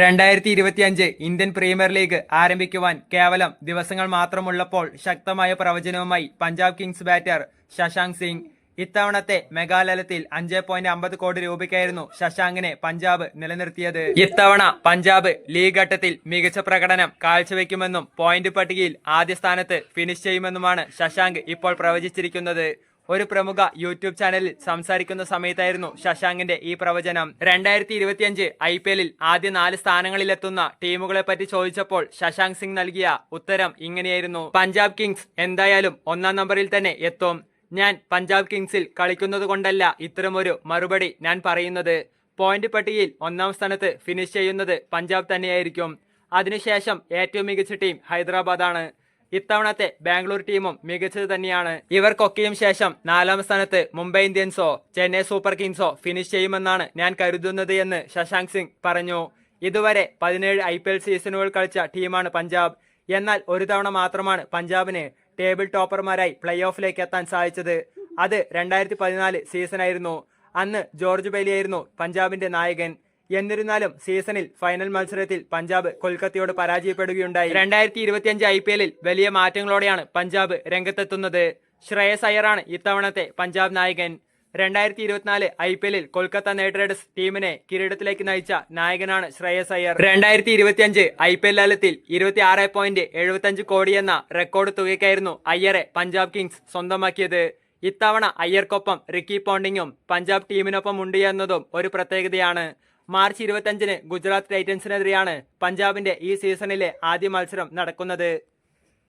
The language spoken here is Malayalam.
രണ്ടായിരത്തി ഇരുപത്തിയഞ്ച് ഇന്ത്യൻ പ്രീമിയർ ലീഗ് ആരംഭിക്കുവാൻ കേവലം ദിവസങ്ങൾ മാത്രമുള്ളപ്പോൾ ശക്തമായ പ്രവചനവുമായി പഞ്ചാബ് കിങ്സ് ബാറ്റർ ശശാങ്ക് സിംഗ്. ഇത്തവണത്തെ മെഗാലയത്തിൽ അഞ്ച് പോയിന്റ് അമ്പത് കോടി രൂപയ്ക്കായിരുന്നു ശശാങ്കിനെ പഞ്ചാബ് നിലനിർത്തിയത്. ഇത്തവണ പഞ്ചാബ് ലീഗ് ഘട്ടത്തിൽ മികച്ച പ്രകടനം കാഴ്ചവെക്കുമെന്നും പോയിന്റ് പട്ടികയിൽ ആദ്യ സ്ഥാനത്ത് ഫിനിഷ് ചെയ്യുമെന്നുമാണ് ശശാങ്ക് ഇപ്പോൾ പ്രവചിച്ചിരിക്കുന്നത്. ഒരു പ്രമുഖ യൂട്യൂബ് ചാനലിൽ സംസാരിക്കുന്ന സമയത്തായിരുന്നു ശശാങ്കിന്റെ ഈ പ്രവചനം. രണ്ടായിരത്തി ഇരുപത്തിയഞ്ച് ഐ പി എല്ലിൽ ആദ്യ നാല് സ്ഥാനങ്ങളിലെത്തുന്ന ടീമുകളെ പറ്റി ചോദിച്ചപ്പോൾ ശശാങ്ക് സിംഗ് നൽകിയ ഉത്തരം ഇങ്ങനെയായിരുന്നു. പഞ്ചാബ് കിങ്സ് എന്തായാലും ഒന്നാം നമ്പറിൽ തന്നെ എത്തും. ഞാൻ പഞ്ചാബ് കിങ്സിൽ കളിക്കുന്നത് കൊണ്ടല്ല ഇത്തരമൊരു മറുപടി ഞാൻ പറയുന്നത്. പോയിന്റ് പട്ടികയിൽ ഒന്നാം സ്ഥാനത്ത് ഫിനിഷ് ചെയ്യുന്നത് പഞ്ചാബ് തന്നെയായിരിക്കും. അതിനുശേഷം ഏറ്റവും മികച്ച ടീം ഹൈദരാബാദാണ് ഇത്തവണത്തെ ബാംഗ്ലൂർ ടീമും മികച്ചത് തന്നെയാണ്. ഇവർക്കൊക്കെയും ശേഷം നാലാം സ്ഥാനത്ത് മുംബൈ ഇന്ത്യൻസോ ചെന്നൈ സൂപ്പർ കിങ്സോ ഫിനിഷ് ചെയ്യുമെന്നാണ് ഞാൻ കരുതുന്നത് എന്ന് ശശാങ്ക് സിംഗ് പറഞ്ഞു. ഇതുവരെ പതിനേഴ് ഐ പി എൽ സീസണുകൾ കളിച്ച ടീമാണ് പഞ്ചാബ്. എന്നാൽ ഒരു തവണ മാത്രമാണ് പഞ്ചാബിന് ടേബിൾ ടോപ്പർമാരായി പ്ലേ ഓഫിലേക്ക് എത്താൻ സാധിച്ചത്. അത് രണ്ടായിരത്തി പതിനാല് സീസണായിരുന്നു. അന്ന് ജോർജ് ബെയിലിയായിരുന്നു പഞ്ചാബിന്റെ നായകൻ. എന്നിരുന്നാലും സീസണിൽ ഫൈനൽ മത്സരത്തിൽ പഞ്ചാബ് കൊൽക്കത്തയോട് പരാജയപ്പെടുകയുണ്ടായി. രണ്ടായിരത്തി ഇരുപത്തിയഞ്ച് ഐ പി എല്ലിൽ വലിയ മാറ്റങ്ങളോടെയാണ് പഞ്ചാബ് രംഗത്തെത്തുന്നത്. ശ്രേയസ് അയ്യറാണ് ഇത്തവണത്തെ പഞ്ചാബ് നായകൻ. രണ്ടായിരത്തി ഇരുപത്തിനാല് ഐ പി എല്ലിൽ കൊൽക്കത്ത നൈറ്റ് റൈഡേഴ്സ് ടീമിനെ കിരീടത്തിലേക്ക് നയിച്ച നായകനാണ് ശ്രേയസ് അയ്യർ. രണ്ടായിരത്തി ഇരുപത്തിയഞ്ച് ഐ പി എൽ ലാലത്തിൽ ഇരുപത്തി ആറ് പോയിന്റ് എഴുപത്തിയഞ്ച് കോടി എന്ന റെക്കോർഡ് തുകയ്ക്കായിരുന്നു അയ്യറെ പഞ്ചാബ് കിങ്സ് സ്വന്തമാക്കിയത്. ഇത്തവണ അയ്യർക്കൊപ്പം റിക്കി പോണ്ടിങ്ങും പഞ്ചാബ് ടീമിനൊപ്പം ഉണ്ട് എന്നതും ഒരു പ്രത്യേകതയാണ്. മാർച്ച് ഇരുപത്തിയഞ്ചിന് ഗുജറാത്ത് ടൈറ്റൻസിനെതിരെയാണ് പഞ്ചാബിന്റെ ഈ സീസണിലെ ആദ്യ മത്സരം നടക്കുന്നത്.